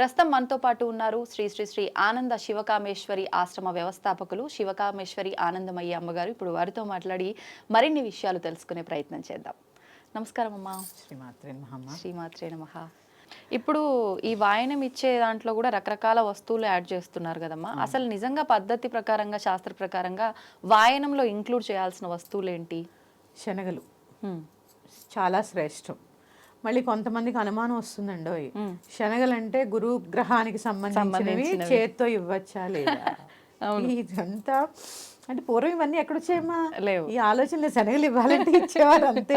ప్రస్తుతం మనతో పాటు ఉన్నారు శ్రీ శ్రీ శ్రీ ఆనంద శివకామేశ్వరి ఆశ్రమ వ్యవస్థాపకులు శివకామేశ్వరి ఆనందమయ్య అమ్మగారు. ఇప్పుడు వారితో మాట్లాడి మరిన్ని విషయాలు తెలుసుకునే ప్రయత్నం చేద్దాం. నమస్కారం అమ్మా. శ్రీమాత్రే మహమ్మ శ్రీమాత్రే నమః. ఇప్పుడు ఈ వాయనం ఇచ్చే దాంట్లో కూడా రకరకాల వస్తువులు యాడ్ చేస్తున్నారు కదమ్మా. అసలు నిజంగా పద్ధతి ప్రకారంగా శాస్త్ర ప్రకారంగా వాయనంలో ఇంక్లూడ్ చేయాల్సిన వస్తువులు ఏంటి? శనగలు. చాలా శ్రేష్టం. మళ్ళీ కొంతమందికి అనుమానం వస్తుందండి. శనగలంటే గురు గ్రహానికి సంబంధించినవి. చేత్తో ఇవ్వచ్చా లేదా? ఇదంతా అంటే పూర్వం ఇవన్నీ ఎక్కడొచ్చాయమ్మా? లేవు. ఈ ఆలోచనలు శనగలు ఇవ్వాలంటే ఇచ్చేవారు అంతే.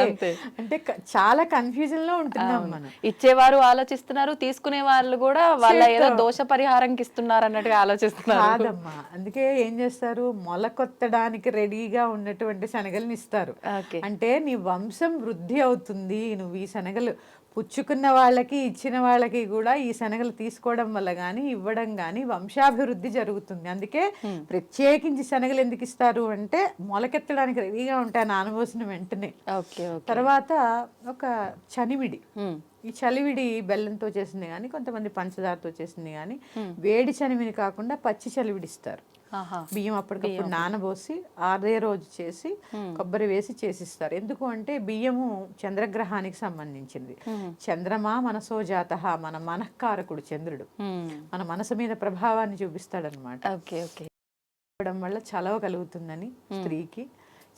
అంటే చాలా కన్ఫ్యూజన్లో ఉంటున్నాం మనం. ఇచ్చేవారు ఆలోచిస్తున్నారు తీసుకునే వాళ్ళు కూడా వాళ్ళ ఏదో దోష పరిహారంకి ఇస్తున్నారు అన్నట్టుగా ఆలోచిస్తున్నారు. కాదమ్మా. అందుకే ఏం చేస్తారు? మొలకొత్తడానికి రెడీగా ఉన్నటువంటి శనగల్ని ఇస్తారు. అంటే నీ వంశం వృద్ధి అవుతుంది. నువ్వు ఈ శనగలు పుచ్చుకున్న వాళ్ళకి ఇచ్చిన వాళ్ళకి కూడా ఈ శనగలు తీసుకోవడం వల్ల కానీ ఇవ్వడం కానీ వంశాభివృద్ధి జరుగుతుంది. అందుకే ప్రత్యేకించి శనగలు ఎందుకు ఇస్తారు అంటే మొలకెత్తడానికి రెడీగా ఉంటాయి నానబోసిన వెంటనే. తర్వాత ఒక చనిమిడి హ్మ్. ఈ చలివిడి బెల్లంతో చేసింది కానీ కొంతమంది పంచదారతో చేసింది కానీ వేడి చనివిని కాకుండా పచ్చి చలివిడి ఇస్తారు. బియ్యం అప్పటికప్పుడు నానబోసి ఆరే రోజు చేసి కొబ్బరి వేసి చేసిస్తారు. ఎందుకు అంటే బియ్యము చంద్రగ్రహానికి సంబంధించింది. చంద్రమా మనసో జాత మన మనఃకారకుడు చంద్రుడు. మన మనసు మీద ప్రభావాన్ని చూపిస్తాడనమాట ఓకే ఓకే. ఇవ్వడం వల్ల చలవ కలుగుతుందని స్త్రీకి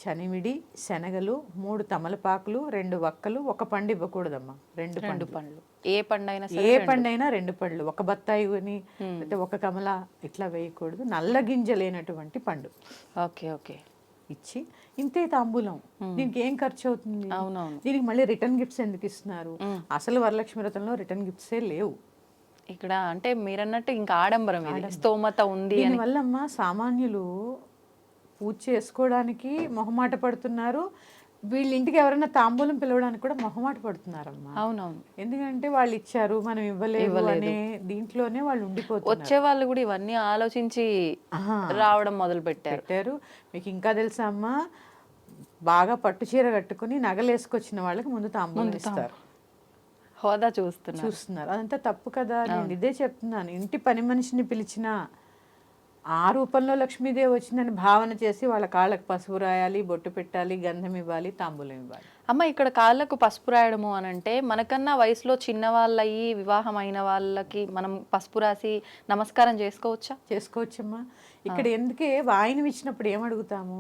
చనిమిడి శనగలు మూడు తమలపాకులు రెండు వక్కలు ఒక పండు ఇవ్వకూడదమ్మా. రెండు పండు పండ్లు. ఏ పండు అయినా సరే ఏ పండైనా రెండు పళ్ళు ఒక బత్తాయి కొని లేకపోతే ఒక కమల ఇట్లా వేయకూడదు. నల్ల గింజ లేనటువంటి పండు. Okay okay. ఇచ్చి ఇంతే తాంబూలం. దీనికి ఏం ఖర్చు అవుతుంది? అవునవును. దీనికి మళ్ళీ రిటర్న్ గిఫ్ట్స్ ఎందుకు ఇస్తున్నారు? అసలు వరలక్ష్మి వ్రతంలో రిటర్న్ గిఫ్ట్సే లేవు. ఇక్కడ అంటే మీరన్నట్టు ఇంకా ఆడంబరం స్తోమత ఉంది అని. దీనివల్ల అమ్మా సామాన్యులు పూజ చేసుకోవడానికి మొహమాట పడుతున్నారు. వీళ్ళ ఇంటికి ఎవరైనా తాంబూలం పిలవడానికి కూడా మొహమాట పడుతున్నారమ్మా. అవునవును. ఎందుకంటే వాళ్ళు ఇచ్చారు మనం ఇవ్వలేదు అనే దీంట్లోనే వాళ్ళు ఉండిపోతున్నారు. వచ్చే వాళ్ళు కూడా ఇవన్నీ ఆలోచించి. రావడం మొదలు పెట్టారు. మీకు ఇంకా తెలుసా అమ్మా? బాగా పట్టు చీర కట్టుకుని నగలేసుకొచ్చిన వాళ్ళకి ముందు తాంబూలం ఇస్తారు. హోదా చూస్తున్నా చూస్తున్నారు. అదంతా తప్పు కదా? నేను ఇదే చెప్తున్నాను. ఇంటి పని మనిషిని పిలిచినా ఆ రూపంలో లక్ష్మీదేవి వచ్చిందని భావన చేసి వాళ్ళ కాళ్ళకి పసుపు రాయాలి బొట్టు పెట్టాలి గంధం ఇవ్వాలి తాంబూలం ఇవ్వాలి. అమ్మ ఇక్కడ కాళ్ళకు పసుపు రాయడము అని అంటే మనకన్నా వయసులో చిన్న వాళ్ళయి వివాహం అయిన వాళ్ళకి మనం పసుపు రాసి నమస్కారం చేసుకోవచ్చా? చేసుకోవచ్చమ్మా. ఇక్కడ ఎందుకే వాయనం ఇచ్చినప్పుడు ఏం అడుగుతాము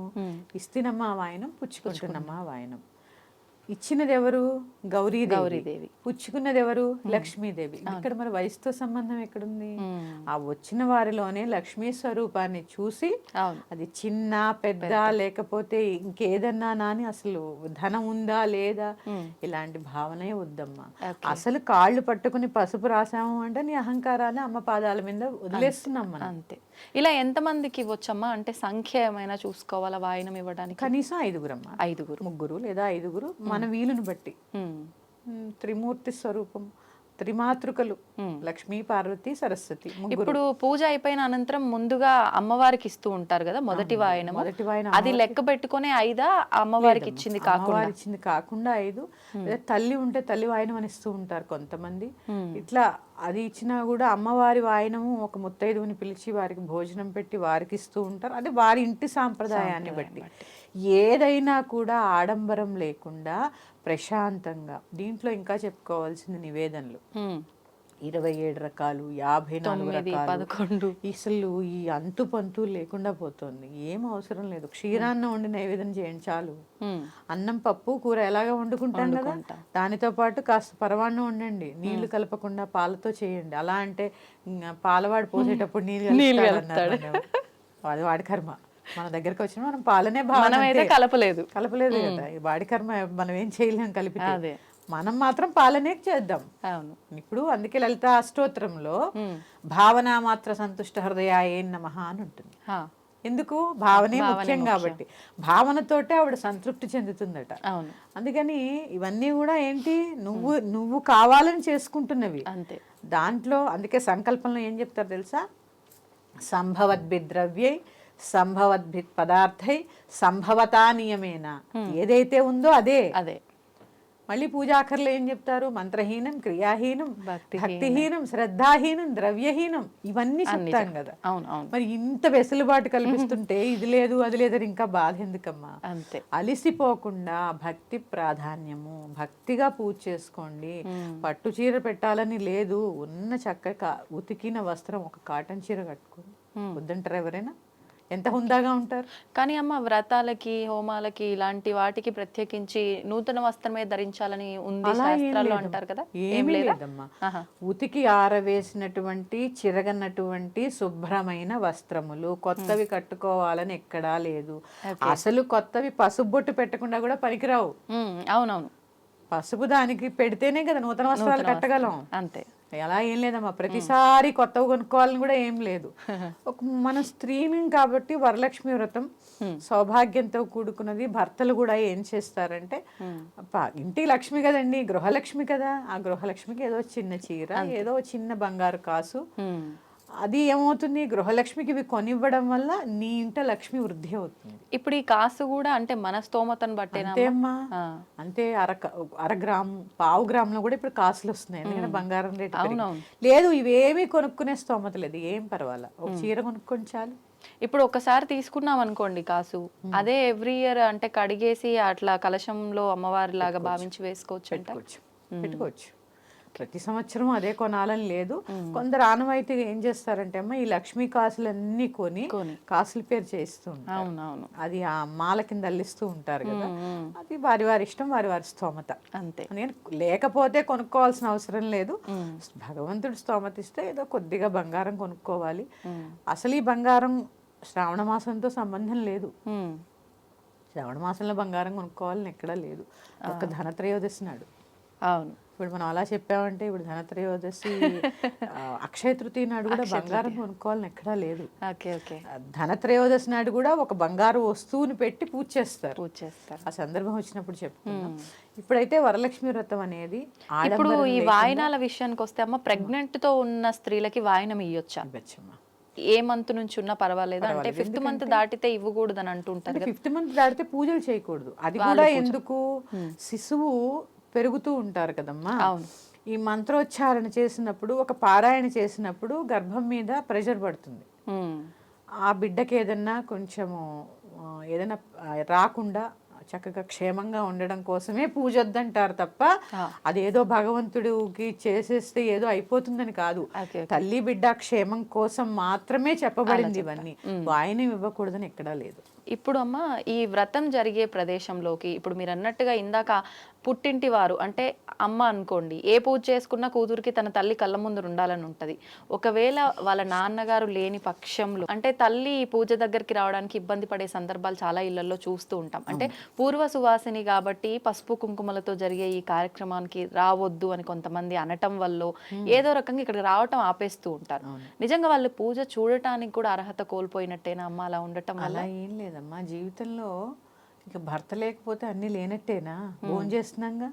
ఇస్తినమ్మా వాయనం పుచ్చుకుంటున్నమ్మా వాయనం. ఇచ్చినది ఎవరు గౌరీదేవి. గౌరీదేవి. పుచ్చుకున్నది ఎవరు లక్ష్మీదేవి. ఇక్కడ మరి వయసుతో సంబంధం ఎక్కడుంది? ఆ వచ్చిన వారిలోనే లక్ష్మీ స్వరూపాన్ని చూసి అది చిన్న పెద్ద లేకపోతే ఇంకేదన్నా నాని అసలు ధనం ఉందా లేదా? ఇలాంటి భావనే వద్దమ్మా. అసలు కాళ్ళు పట్టుకుని పసుపు రాసాము అంటే నీ అహంకారాన్ని అమ్మ పాదాల మీద వదిలేస్తున్నాం మనం. అంతే. ఇలా ఎంతమందికి ఇవ్వచ్చమ్మా? అంటే సంఖ్య ఏమైనా చూసుకోవాలా వాయినం ఇవ్వడానికి? కనీసం ఐదుగురమ్మా. ఐదుగురు. ముగ్గురు లేదా ఐదుగురు మన వీలుని బట్టి. త్రిమూర్తి స్వరూపం. త్రిమాతృకలు. లక్ష్మీ పార్వతి సరస్వతి ఇప్పుడు పూజ అయిపోయిన అనంతరం ముందుగా అమ్మవారికి ఇస్తూ ఉంటారు కదా మొదటి వాయనము. మొదటి వాయనం అది లెక్క పెట్టుకునే ఐదా అమ్మవారికి ఇచ్చింది కాకుండా? ఇచ్చింది కాకుండా ఐదు. తల్లి ఉంటే తల్లి వాయనం అని ఇస్తూ ఉంటారు కొంతమంది. ఇట్లా అది ఇచ్చినా కూడా అమ్మవారి వాయనము ఒక ముత్తైదువుని పిలిచి వారికి భోజనం పెట్టి వారికి ఇస్తూ ఉంటారు. అది వారి ఇంటి సాంప్రదాయాన్ని బట్టి. ఏదైనా కూడా ఆడంబరం లేకుండా ప్రశాంతంగా. దీంట్లో ఇంకా చెప్పుకోవాల్సింది నివేదనలు. ఇరవై ఏడు రకాలు యాభై నాలుగు రకాలు. పదకొండు. అసలు ఈ అంతు పంతు లేకుండా పోతుంది. ఏం అవసరం లేదు. క్షీరాన్నం వండి నైవేద్యం చేయండి చాలు. అన్నం పప్పు కూర ఎలాగా వండుకుంటాం కదా? దానితో పాటు కాస్త పరవాన్నం వండండి. నీళ్ళు కలపకుండా పాలతో చేయండి. అలా అంటే పాలవాడు పోసేటప్పుడు నీళ్ళు కలుపుతాడు. అది వాడి కర్మ. మన దగ్గరకు వచ్చిన మనం పాలనే భావన అంతే. కలపలేదు. కలపలేదు కదా. ఈ వాడి కర్మ మనం ఏం చేయలేం కలిపితే. అదే. మనం మాత్రం పాలనే చేద్దాం. అవును. ఇప్పుడు అందుకే లలిత అష్టోత్తరంలో భావన మాత్ర సంతుష్ట హృదయాయే నమః అని ఉంటుంది. ఎందుకు? భావనే ముఖ్యం. కాబట్టి. భావనతోటే ఆవిడ సంతృప్తి చెందుతుందట. అవును. అందుకని ఇవన్నీ కూడా ఏంటి? నువ్వు నువ్వు కావాలని చేసుకుంటున్నవి. అంతే. దాంట్లో అందుకే సంకల్పంలో ఏం చెప్తారు తెలుసా? సంభవద్భి ద్రవ్యై సంభవద్భి పదార్థై సంభవతా నియమేన. ఏదైతే ఉందో అదే. అదే. మళ్ళీ పూజాకర్లు ఏం చెప్తారు? మంత్రహీనం క్రియాహీనం భక్తిహీనం. శ్రద్ధాహీనం ద్రవ్యహీనం ఇవన్నీ చెప్తాం కదా. అవును అవును. మరి ఇంత వెసులుబాటు కల్పిస్తుంటే ఇది లేదు అది లేదని ఇంకా బాధ ఎందుకమ్మా? అంతే. అలిసిపోకుండా భక్తి ప్రాధాన్యము భక్తిగా పూజ చేసుకోండి. పట్టు చీర పెట్టాలని లేదు. ఉన్న చక్కగా ఉతికిన వస్త్రం ఒక కాటన్ చీర కట్టుకోండి వద్దంటారు ఎవరైనా? ఎంత హుందాగా ఉంటారు? కానీ అమ్మ వ్రతాలకి హోమాలకి ఇలాంటి వాటికి ప్రత్యేకించి నూతన వస్త్రమే ధరించాలని ఉంది ఏం శాస్త్రాల్లో. అంటారు కదా? లేదా? లేదమ్మా. ఉతికి ఆరవేసినటువంటి చిరగనటువంటి శుభ్రమైన వస్త్రములు కొత్తవి కట్టుకోవాలని ఎక్కడా లేదు. అసలు కొత్తవి పసుపు బొట్టు పెట్టకుండా కూడా పనికిరావు. అవునవును. పసుపు దానికి పెడితేనే కదా నూతన వస్త్రాలు కట్టగలం. అంతే. అలా ఏం లేదమ్మా. ప్రతిసారి కొత్తవి కొనుక్కోవాలని కూడా ఏం లేదు. ఒక మన స్త్రీని కాబట్టి వరలక్ష్మి వ్రతం సౌభాగ్యంతో కూడుకున్నది భర్తలు కూడా ఏం చేస్తారంటే ఇంటి లక్ష్మి కదండి గృహలక్ష్మి కదా. ఆ గృహలక్ష్మికి ఏదో చిన్న చీర ఏదో చిన్న బంగారు కాసు. అది ఏమవుతుంది? గృహలక్ష్మికి ఇవి కొనివ్వడం వల్ల నీ ఇంట లక్ష్మి వృద్ధి అవుతుంది. ఇప్పుడు ఈ కాసు కూడా అంటే మన స్తోమతను అమ్మ? అంతేమ్మా. అంతే అర అర గ్రామ్ పావు గ్రామ్లో కూడా ఇప్పుడు కాసులు వస్తున్నాయి. ఎందుకంటే బంగారం రేటు. లేదు ఇవేమీ కొనుక్కునే స్తోమత లేదు. ఏం పర్వాలా? ఒక చీర కొనుక్కొని చాలు. ఇప్పుడు ఒకసారి తీసుకున్నాం అనుకోండి కాసు. అదే ఎవ్రీ ఇయర్ అంటే కడిగేసి అట్లా కలశంలో అమ్మవారి లాగా భావించి వేసుకోవచ్చు పెట్టుకోవచ్చు. ప్రతి సంవత్సరం అదే కొనాలని లేదు. కొందరు ఆనవాయితీ ఏం చేస్తారంటే అమ్మ ఈ లక్ష్మీ కాసులన్నీ కొని కొని. కాసుల పేరు చేస్తూ ఉంటారు. అవునవును. అది ఆ మాల కింద అల్లిస్తూ ఉంటారు కదా. అది వారి వారి ఇష్టం వారి వారి స్తోమత. అంతే. నేను లేకపోతే కొనుక్కోవాల్సిన అవసరం లేదు. భగవంతుడు స్తోమత ఇస్తే ఏదో కొద్దిగా బంగారం కొనుక్కోవాలి. అసలు ఈ బంగారం శ్రావణ మాసంతో సంబంధం లేదు. శ్రావణ మాసంలో బంగారం కొనుక్కోవాలని ఎక్కడా లేదు. ఒక ధనత్రయోదశి నాడు. అవును. ఇప్పుడు మనం అలా చెప్పామంటే ఇప్పుడు ధనత్రయోదశి అక్షయ తృతీయ నాడు కూడా బంగారం కొనుక్కోవాలని ఎక్కడా లేదు. ధనత్రయోదశి నాడు కూడా ఒక బంగారు వస్తువుని పెట్టి పూజ చేస్తారు. పూజ చేస్తారు. ఆ సందర్భం వచ్చినప్పుడు చెప్పుకుందాం. ఇప్పుడైతే వరలక్ష్మి వ్రతం అనేది ఇప్పుడు ఈ వాయనాల విషయానికి వస్తే అమ్మ ప్రెగ్నెంట్తో ఉన్న స్త్రీలకి వాయనం ఇవ్వచ్చా ఇవ్వచ్చమ్మా. ఏ మంత్ నుంచి ఉన్నా పర్వాలేదు? అంటే ఫిఫ్త్ మంత్ దాటితే ఇవ్వకూడదు అని అంటుంటారు అంటే ఫిఫ్త్ మంత్ దాటితే పూజలు చేయకూడదు. అది కూడా ఎందుకు? శిశువు పెరుగుతూ ఉంటారు కదమ్మా. అవును. ఈ మంత్రోచ్చారణ చేసినప్పుడు ఒక పారాయణ చేసినప్పుడు గర్భం మీద ప్రెషర్ పడుతుంది. ఆ బిడ్డకి ఏదన్నా కొంచెము ఏదైనా రాకుండా చక్కగా క్షేమంగా ఉండడం కోసమే పూజ వద్దంటారు తప్ప అదేదో భగవంతుడికి చేసేస్తే ఏదో అయిపోతుందని కాదు. తల్లి బిడ్డ క్షేమం కోసం మాత్రమే చెప్పబడింది ఇవన్నీ. వాయనం ఇవ్వకూడదని ఎక్కడా లేదు. ఇప్పుడు అమ్మ ఈ వ్రతం జరిగే ప్రదేశంలోకి ఇప్పుడు మీరు అన్నట్టుగా ఇందాక పుట్టింటి వారు అంటే అమ్మ అనుకోండి ఏ పూజ చేసుకున్నా కూతురికి తన తల్లి కళ్ళ ముందు ఉండాలని ఉంటది. ఒకవేళ వాళ్ళ నాన్నగారు లేని పక్షంలో అంటే తల్లి ఈ పూజ దగ్గరికి రావడానికి ఇబ్బంది పడే సందర్భాలు చాలా ఇళ్ళలో చూస్తూ ఉంటాం. అంటే పూర్వ సువాసిని కాబట్టి పసుపు కుంకుమలతో జరిగే ఈ కార్యక్రమానికి రావద్దు అని కొంతమంది అనటం వల్ల ఏదో రకంగా ఇక్కడికి రావటం ఆపేస్తూ ఉంటారు. నిజంగా వాళ్ళు పూజ చూడటానికి కూడా అర్హత కోల్పోయినట్టేనా అమ్మ అలా ఉండటం అలా ఏం లేదమ్మా. జీవితంలో ఇంకా భర్త లేకపోతే అన్నీ లేనట్టేనా? ఫోన్ చేస్తున్నాంగా?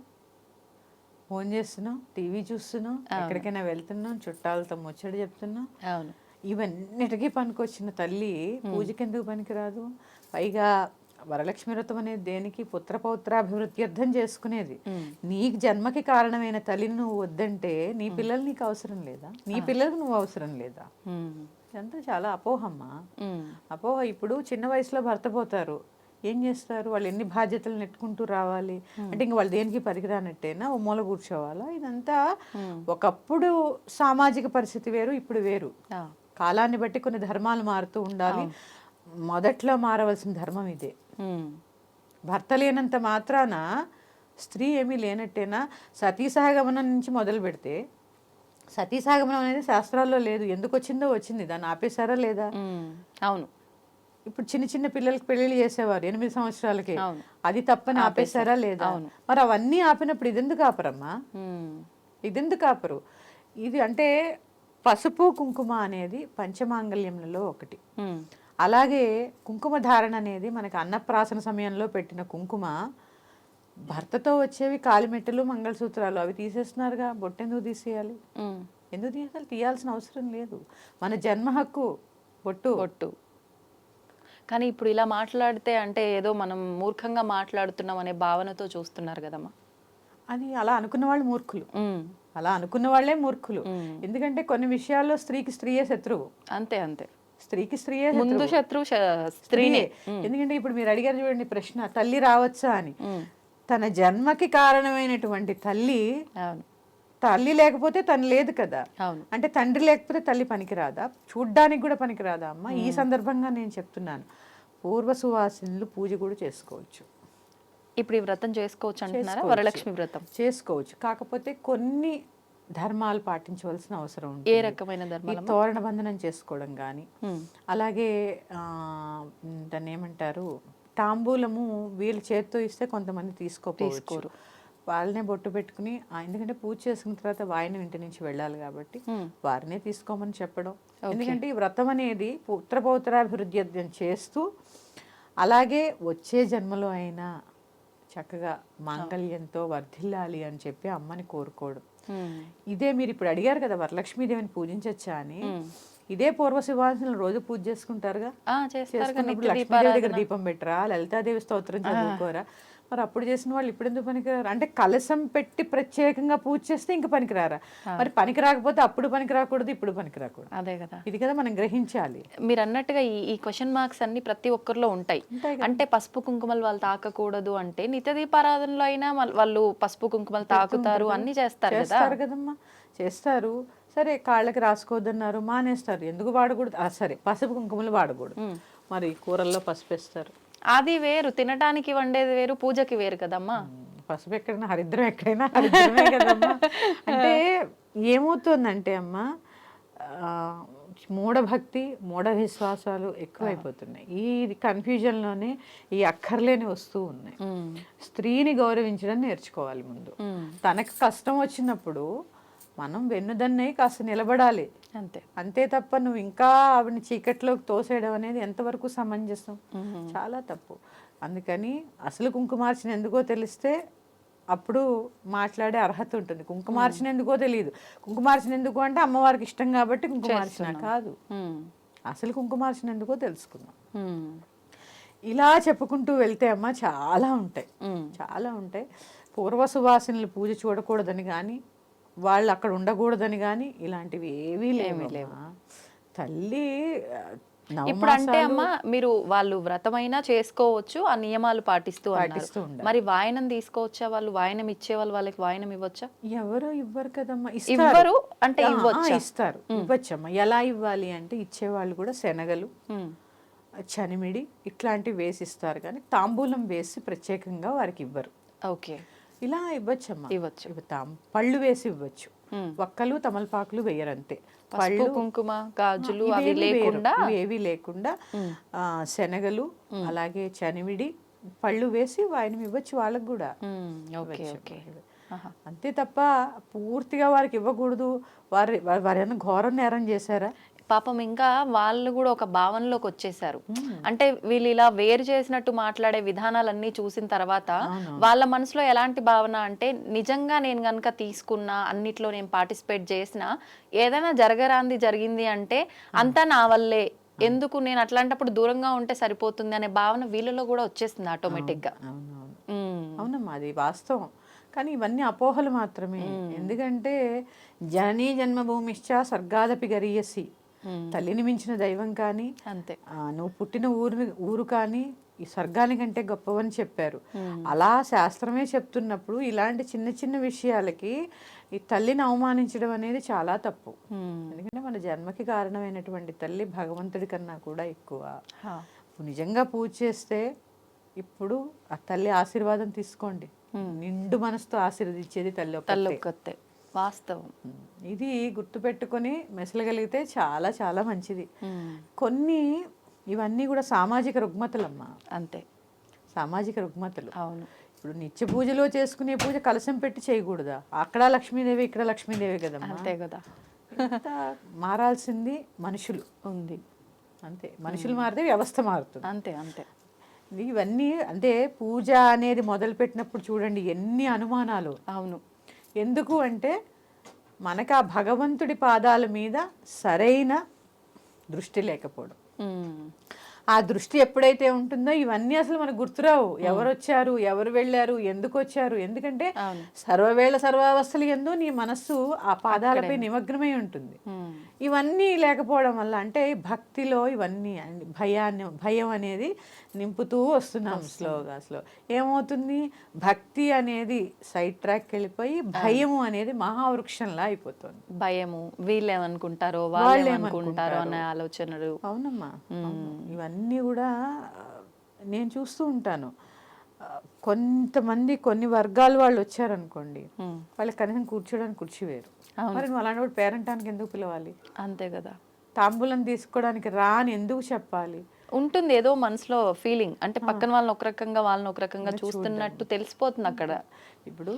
ఫోన్ చేస్తున్నాం టీవీ చూస్తున్నాం ఎక్కడికైనా వెళ్తున్నాం చుట్టాలతో ముచ్చట చెప్తున్నాం అవును. ఇవన్నిటికీ పనికొచ్చిన తల్లి పూజకి ఎందుకు పనికిరాదు? పైగా వరలక్ష్మి వ్రతం అనేది దేనికి? పుత్ర పౌత్రాభివృద్ధ్యర్థం చేసుకునేది. నీ జన్మకి కారణమైన తల్లిని నువ్వు వద్దంటే నీ పిల్లలు నీకు అవసరం లేదా? నీ పిల్లలకు నువ్వు అవసరం లేదా. ఇదంతా చాలా అపోహమ్మా. అపోహ ఇప్పుడు చిన్న వయసులో భర్త పోతారు. ఏం చేస్తారు? వాళ్ళు ఎన్ని బాధ్యతలు నెట్టుకుంటూ రావాలి? అంటే ఇంక వాళ్ళు దేనికి పనికిరానట్టేనా ఓ మూల కూర్చోవాలా? ఇదంతా ఒకప్పుడు సామాజిక పరిస్థితి వేరు ఇప్పుడు వేరు. కాలాన్ని బట్టి కొన్ని ధర్మాలు మారుతూ ఉండాలి. మొదట్లో మారవలసిన ధర్మం ఇదే. ఉమ్. భర్త లేనంత మాత్రాన స్త్రీ ఏమీ లేనట్టేనా? సతీ సహగమనం నుంచి మొదలు పెడితే సతీ సహగమనం అనేది శాస్త్రాల్లో లేదు. ఎందుకు వచ్చిందో. వచ్చింది దాన్ని ఆపేశారా లేదా. అవును. ఇప్పుడు చిన్న చిన్న పిల్లలకి పెళ్ళిళ్ళు చేసేవారు ఎనిమిది సంవత్సరాలకి. అది తప్పని ఆపేశారా. లేదా? మరి అవన్నీ ఆపినప్పుడు ఇదెందుకు ఆపరమ్మా. ఇదెందుకు ఆపరు? ఇది అంటే పసుపు కుంకుమ అనేది పంచమాంగళ్యములలో ఒకటి. అలాగే కుంకుమ ధారణ అనేది మనకి అన్నప్రాసన సమయంలో పెట్టిన కుంకుమ భర్తతో వచ్చేవి కాలిమెట్టలు మంగళసూత్రాలు అవి తీసేస్తున్నారుగా. బొట్టెందుకు తీసేయాలి. ఎందుకు తీయాలి? తీయాల్సిన అవసరం లేదు. మన జన్మ హక్కు బొట్టు. బొట్టు. కానీ ఇప్పుడు ఇలా మాట్లాడితే అంటే ఏదో మనం మూర్ఖంగా మాట్లాడుతున్నాం అనే భావనతో చూస్తున్నారు కదమ్మా అని అలా అనుకున్న వాళ్ళు మూర్ఖులు. అలా అనుకున్న వాళ్ళే మూర్ఖులు. ఎందుకంటే కొన్ని విషయాల్లో స్త్రీకి స్త్రీయే శత్రువు అంతే అంతే స్త్రీకి స్త్రీయే ముందు శత్రువు. శత్రు స్త్రీనే. ఎందుకంటే ఇప్పుడు మీరు అడిగారు చూడండి ప్రశ్న తల్లి రావచ్చా అని. తన జన్మకి కారణమైనటువంటి తల్లి అవును తల్లి లేకపోతే తను లేదు కదా. అంటే తండ్రి లేకపోతే తల్లి పనికిరాదా? చూడ్డానికి కూడా పనికిరాదా అమ్మ? ఈ సందర్భంగా నేను చెప్తున్నాను. పూర్వ సువాసినులు పూజ కూడా చేసుకోవచ్చు. ఇప్పుడు ఈ వ్రతం చేసుకోవచ్చు అంటున్నారా. వరలక్ష్మి వ్రతం. చేసుకోవచ్చు. కాకపోతే కొన్ని ధర్మాలు పాటించవలసిన అవసరం ఏ ఉంటుంది రకమైన ఈ ధర్మాలమ్మ తోరణ బంధనం చేసుకోవడం కానీ. అలాగే దాన్ని ఏమంటారు? తాంబూలము వీళ్ళు చేత్తో ఇస్తే కొంతమంది తీసుకోపోవచ్చు. తీసుకోరు. వాళ్ళనే బొట్టు పెట్టుకుని ఆ, ఎందుకంటే పూజ చేసుకున్న తర్వాత వాయిన ఇంటి నుంచి వెళ్ళాలి కాబట్టి. వారినే తీసుకోమని చెప్పడం. ఎందుకంటే ఈ వ్రతం అనేది పుత్ర పౌత్రాభివృద్ధి చేస్తూ అలాగే వచ్చే జన్మలో అయినా చక్కగా మాంగళ్యంతో వర్ధిల్లాలి అని చెప్పి అమ్మని కోరుకోవడం. ఇదే మీరు ఇప్పుడు అడిగారు కదా వరలక్ష్మీదేవిని పూజించచ్చా అని. ఇదే పూర్వ శివాసనలు రోజు పూజ చేసుకుంటారుగా? లక్ష్మీదేవి దగ్గర. దీపం పెట్టరా? లలితాదేవి స్తోత్రం చదువుకోరా? మరి అప్పుడు చేసిన వాళ్ళు ఇప్పుడు ఎందుకు పనికిరారు? అంటే కలసం పెట్టి ప్రత్యేకంగా పూజ చేస్తే ఇంక పనికిరారా? మరి పనికి రాకపోతే అప్పుడు పనికి రాకూడదు ఇప్పుడు పనికి రాకూడదు అదే కదా. ఇది కదా మనం గ్రహించాలి. మీరు అన్నట్టుగా ఈ ఈ క్వశ్చన్ మార్క్స్ అన్ని ప్రతి ఒక్కరిలో ఉంటాయి. అంటే పసుపు కుంకుమలు వాళ్ళు తాకకూడదు అంటే నిత్య దీపారాధనలో అయినా వాళ్ళు పసుపు కుంకుమలు తాకుతారు అన్ని చేస్తారు చేస్తారు కదమ్మా. చేస్తారు. సరే కాళ్ళకి రాసుకోవద్దన్నారు మానేస్తారు. ఎందుకు వాడకూడదు? సరే పసుపు కుంకుమలు వాడకూడదు. మరి కూరల్లో పసుపు వేస్తారు. అది వేరు తినడానికి వండేది వేరు పూజకి వేరు కదమ్మా. పసుపు ఎక్కడైనా హరిద్రం ఎక్కడైనా హరిద్రమే కదమ్మా. అంటే ఏమవుతుందంటే అమ్మా మూఢభక్తి మూఢ విశ్వాసాలు ఎక్కువైపోతున్నాయి ఈ కన్ఫ్యూజన్లోనే ఈ అక్కర్లేని వస్తూ ఉన్నాయి. స్త్రీని గౌరవించడం నేర్చుకోవాలి ముందు. తనకు కష్టం వచ్చినప్పుడు మనం వెన్నుదన్నై కాస్త నిలబడాలి. అంతే. అంతే తప్ప నువ్వు ఇంకా ఆవిడని చీకట్లోకి తోసేయడం అనేది ఎంతవరకు సమంజసం? చాలా తప్పు. అందుకని అసలు కుంకుమార్చన ఎందుకో తెలిస్తే అప్పుడు మాట్లాడే అర్హత ఉంటుంది. కుంకుమార్చన ఎందుకో తెలియదు. కుంకుమార్చన ఎందుకు అంటే అమ్మవారికి ఇష్టం కాబట్టి కుంకుమార్చన కాదు. అసలు కుంకుమార్చన ఎందుకో తెలుసుకుందాం. ఇలా చెప్పుకుంటూ వెళ్తే అమ్మ చాలా ఉంటాయి. చాలా ఉంటాయి. పూర్వ సువాసనలు పూజ చూడకూడదని కానీ వాళ్ళు అక్కడ ఉండకూడదని కానీ ఇలాంటివి ఏవీ లేవు తల్లి ఇప్పుడు అంటే అమ్మ మీరు వాళ్ళు వ్రతమైనా చేసుకోవచ్చు ఆ నియమాలు పాటిస్తూ పాటిస్తూ. మరి వాయనం తీసుకోవచ్చా వాళ్ళు? వాయనం ఇచ్చే వాళ్ళు వాళ్ళకి వాయనం ఇవ్వచ్చా? ఎవరు ఇవ్వరు కదమ్మా ఇవ్వరు అంటే ఇవ్వచ్చా? ఇస్తారు. ఇవ్వచ్చమ్మా. ఎలా ఇవ్వాలి అంటే ఇచ్చేవాళ్ళు కూడా శనగలు. చనిమిడి ఇట్లాంటివి వేసి ఇస్తారు కానీ తాంబూలం వేసి ప్రత్యేకంగా వారికి ఇవ్వరు. ఓకే. ఇలా ఇవ్వచ్చమ్మా. ఇవ్వచ్చు. ఇవ్వతాం. పళ్ళు వేసి ఇవ్వచ్చు. ఉమ్. వక్కలు తమలపాకులు వేయరంతే. పసుపు కుంకుమ గాజులు అవి. లేకుండా ఇవేవీ లేకుండా ఆ, శనగలు అలాగే చనివిడి పళ్ళు వేసి వాయినం ఇవ్వచ్చు వాళ్ళకు కూడా. అంతే తప్ప పూర్తిగా వారికి ఇవ్వకూడదు. వారి వారి వారు ఏమైనా ఘోరం నేరం చేశారా? పాపం ఇంకా వాళ్ళు కూడా ఒక భావనలోకి వచ్చేసారు. అంటే వీళ్ళు ఇలా వేరు చేసినట్టు మాట్లాడే విధానాలన్నీ చూసిన తర్వాత వాళ్ళ మనసులో ఎలాంటి భావన అంటే నిజంగా నేను గనుక తీసుకున్నా అన్నిట్లో నేను పార్టిసిపేట్ చేసినా ఏదైనా జరగరాంది జరిగింది అంటే అంతా నా వల్లే. ఎందుకు నేను అట్లాంటప్పుడు దూరంగా ఉంటే సరిపోతుంది అనే భావన వీళ్ళలో కూడా వచ్చేస్తుంది ఆటోమేటిక్గా అవునవును. ఉమ్, అవునమ్మా అది వాస్తవం. కానీ ఇవన్నీ అపోహలు మాత్రమే. ఎందుకంటే జననీ జన్మభూమిశ్చ స్వర్గాదపి గరీయసి. తల్లిని మించిన దైవం కానీ అంతే. ఆ, నువ్వు పుట్టిన ఊరు ఊరు కానీ ఈ స్వర్గానికంటే గొప్పవని చెప్పారు. అలా శాస్త్రమే చెప్తున్నప్పుడు ఇలాంటి చిన్న చిన్న విషయాలకి ఈ తల్లిని అవమానించడం అనేది చాలా తప్పు. ఎందుకంటే మన జన్మకి కారణమైనటువంటి తల్లి భగవంతుడి కన్నా కూడా ఎక్కువ. నిజంగా పూజ చేస్తే ఇప్పుడు ఆ తల్లి ఆశీర్వాదం తీసుకోండి. నిండు మనసుతో ఆశీర్వదించేది తల్లి ఒక్కతే. వాస్తవం. ఇది గుర్తుపెట్టుకొని మెసలగలిగితే చాలా చాలా మంచిది. కొన్ని ఇవన్నీ కూడా సామాజిక రుగ్మతలమ్మా. అంతే. సామాజిక రుగ్మతలు. అవును. ఇప్పుడు నిత్య పూజలో చేసుకునే పూజ కలశం పెట్టి చేయకూడదా? అక్కడ లక్ష్మీదేవి ఇక్కడ లక్ష్మీదేవి కదమ్మా. అంతే కదా. మారాల్సింది మనుషులు. ఉంది. అంతే. మనుషులు మారితే వ్యవస్థ మారుతుంది. అంతే అంతే. ఇవన్నీ అంటే పూజ అనేది మొదలు పెట్టినప్పుడు చూడండి ఎన్ని అనుమానాలు. అవును. ఎందుకు అంటే మనకు ఆ భగవంతుడి పాదాల మీద సరైన దృష్టి లేకపోవడం. ఆ దృష్టి ఎప్పుడైతే ఉంటుందో ఇవన్నీ అసలు మనకు గుర్తురావు. ఎవరు వచ్చారు ఎవరు వెళ్ళారు? ఎందుకు వచ్చారు ఎందుకంటే. సర్వవేళ సర్వావస్థలు ఎందు నీ మనస్సు ఆ పాదాలపై నిమగ్నమై ఉంటుంది. ఇవన్నీ లేకపోవడం వల్ల అంటే భక్తిలో ఇవన్నీ భయాన్ని భయం అనేది నింపుతూ వస్తున్నాం స్లోగా స్లో ఏమవుతుంది? భక్తి అనేది సైడ్ ట్రాక్ వెళ్ళిపోయి భయము అనేది మహావృక్షంలా అయిపోతుంది. భయము. వీళ్ళేమనుకుంటారో వాళ్ళు వాళ్ళు ఏమనుకుంటారో అనే ఆలోచనలు. అవునమ్మా. అవును. ఇవన్నీ కూడా నేను చూస్తూ ఉంటాను. కొంతమంది కొన్ని వర్గాల వాళ్ళు వచ్చారనుకోండి. వాళ్ళకి కనీసం కూర్చోడానికి కుర్చీ వేరు. మరి నువ్వు అలాంటి పేరెంటానికి ఎందుకు పిలవాలి? అంతే కదా. తాంబూలం తీసుకోవడానికి రా అని ఎందుకు చెప్పాలి? ఉంటుంది ఏదో మనసులో ఫీలింగ్ అంటే పక్కన వాళ్ళని ఒక రకంగా వాళ్ళని ఒక రకంగా చూస్తున్నట్టు తెలిసిపోతుంది అక్కడ. ఇప్పుడు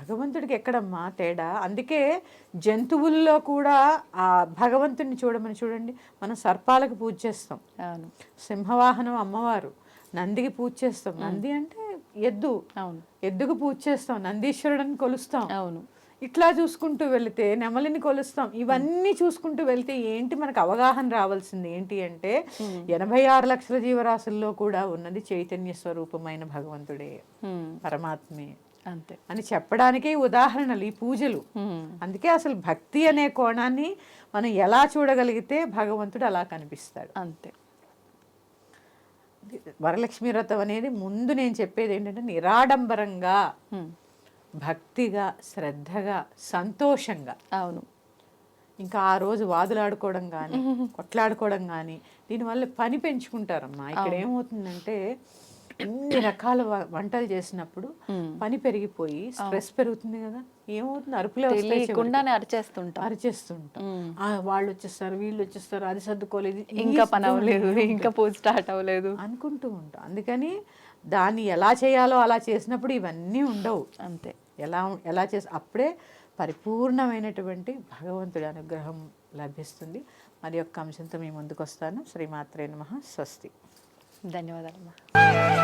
భగవంతుడికి ఎక్కడమ్మా తేడా? అందుకే జంతువుల్లో కూడా ఆ భగవంతుడిని చూడమని చూడండి. మనం సర్పాలకు పూజ చేస్తాం. అవును. సింహవాహనం అమ్మవారు. నందికి పూజ చేస్తాం. నంది అంటే ఎద్దు. అవును. ఎద్దుకు పూజ చేస్తాం. నందీశ్వరుడిని కొలుస్తాం. అవును. ఇట్లా చూసుకుంటూ వెళితే నెమలిని కొలుస్తాం. ఇవన్నీ చూసుకుంటూ వెళ్తే ఏంటి మనకు అవగాహన రావాల్సింది? ఏంటి అంటే ఎనభై ఆరు లక్షల జీవరాశుల్లో కూడా ఉన్నది చైతన్య స్వరూపమైన భగవంతుడే. పరమాత్మే. అంతే. అని చెప్పడానికే ఉదాహరణలు ఈ పూజలు. అందుకే అసలు భక్తి అనే కోణాన్ని మనం ఎలా చూడగలిగితే భగవంతుడు అలా కనిపిస్తాడు. అంతే. వరలక్ష్మి వ్రతం అనేది ముందు నేను చెప్పేది ఏంటంటే నిరాడంబరంగా. భక్తిగా శ్రద్ధగా సంతోషంగా. అవును. ఇంకా ఆ రోజు వాదులాడుకోవడం కానీ కొట్లాడుకోవడం కానీ దీనివల్ల పని పెంచుకుంటారమ్మా. ఇక్కడ ఏమవుతుందంటే అన్ని రకాల వంటలు చేసినప్పుడు పని పెరిగిపోయి స్ట్రెస్ పెరుగుతుంది కదా. ఏమవుతుంది? అరుపులే. తెలియకుండానే అరిచేస్తుంటాం. అరిచేస్తుంటాం. వాళ్ళు వచ్చేస్తారు వీళ్ళు వచ్చేస్తారు అది సర్దుకోలేదు ఇంకా పని అవ్వలేదు. ఇంకా పూజ స్టార్ట్ అవ్వలేదు. అనుకుంటూ ఉంటాం. అందుకని దాన్ని ఎలా చేయాలో అలా చేసినప్పుడు ఇవన్నీ ఉండవు. అంతే. ఎలా ఎలా చేసి అప్పుడే పరిపూర్ణమైనటువంటి భగవంతుడి అనుగ్రహం లభిస్తుంది. మరి యొక్క అంశంతో మీ ముందుకు వస్తాను శ్రీమాత్రే నమ. స్వస్తి. ధన్యవాదాలు